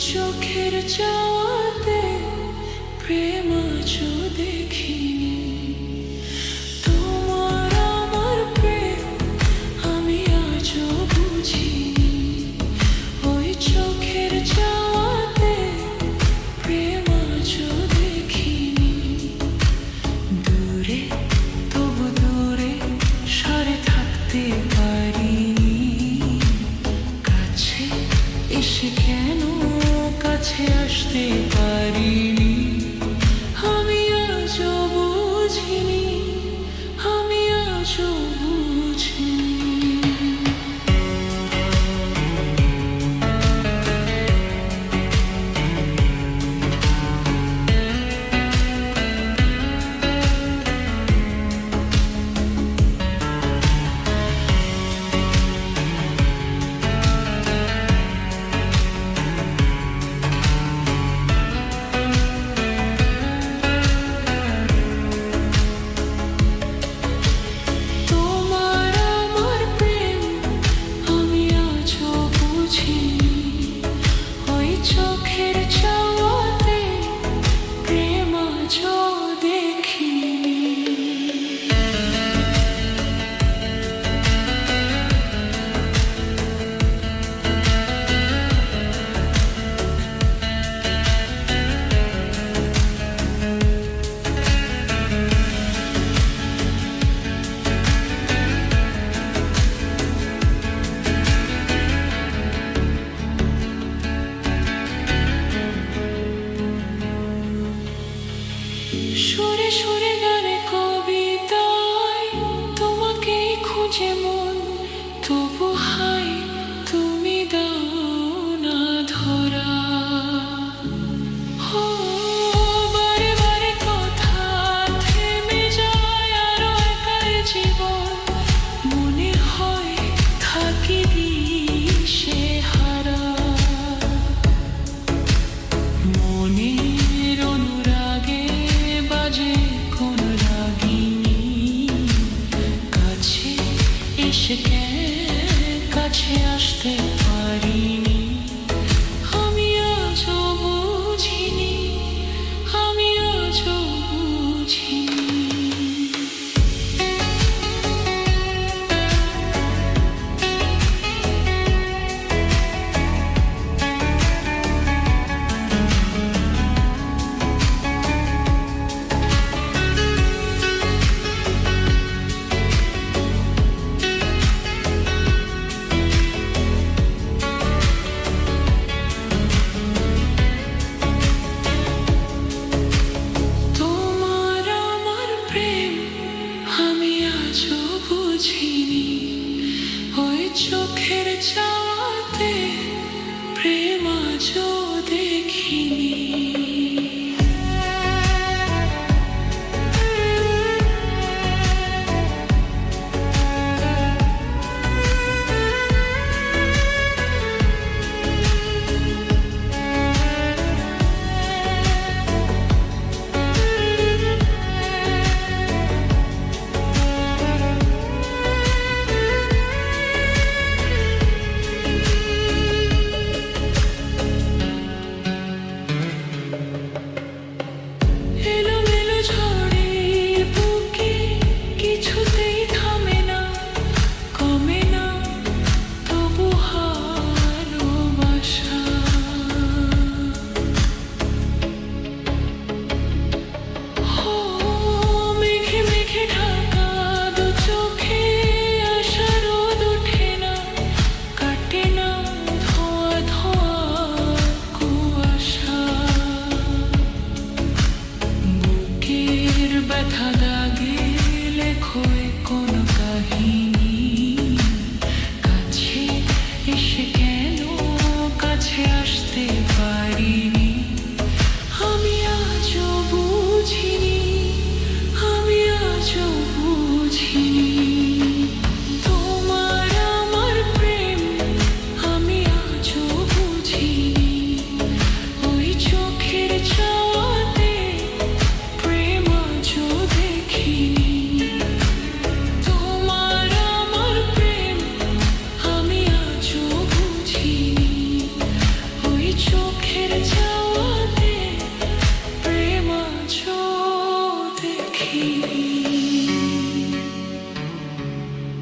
চোখের চাওয়াতে প্রেম আছো দেখি। কাছে পারিনি। okay সুরে সুরে গা geçti বুঝিনি। ওই চোখের চাও